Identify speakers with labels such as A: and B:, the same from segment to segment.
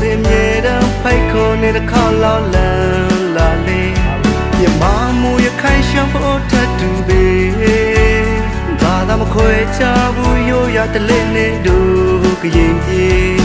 A: စဉ်မြေတံဖိုက်ခုံနဲ့တစ်ခါလော
B: က်
A: လန်လာလေမြမမူရခိုင်ရှံ
C: ဖို့တတ်တူပေဒါသာမခွဲ
A: ချဘူးရိုးရတလေးနဲ့တို့က
C: ရင်ပြေ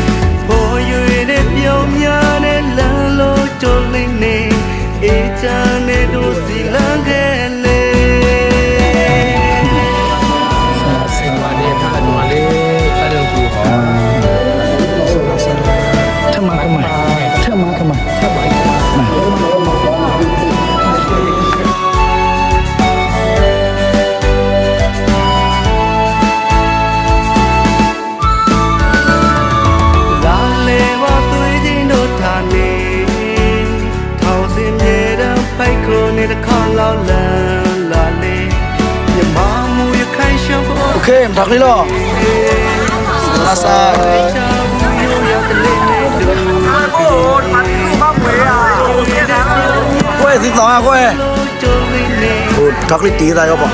A: kem thak li lo
C: rasa quê xin gió à quê thắc
A: lý tí ra cho bỏ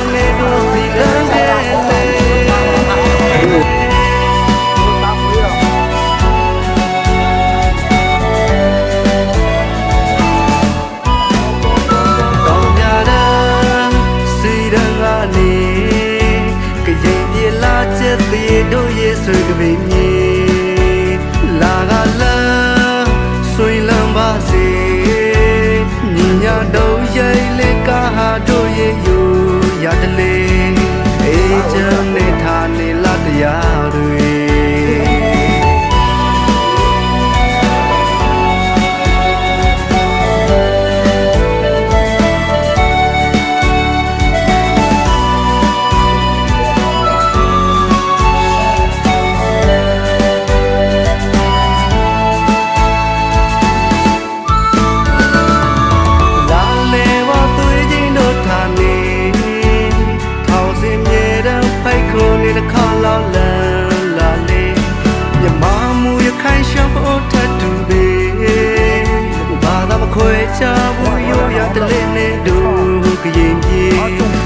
A: ခွေချဘူးရိုးရတလင်းနဲ့တို့ကရင်ပြေ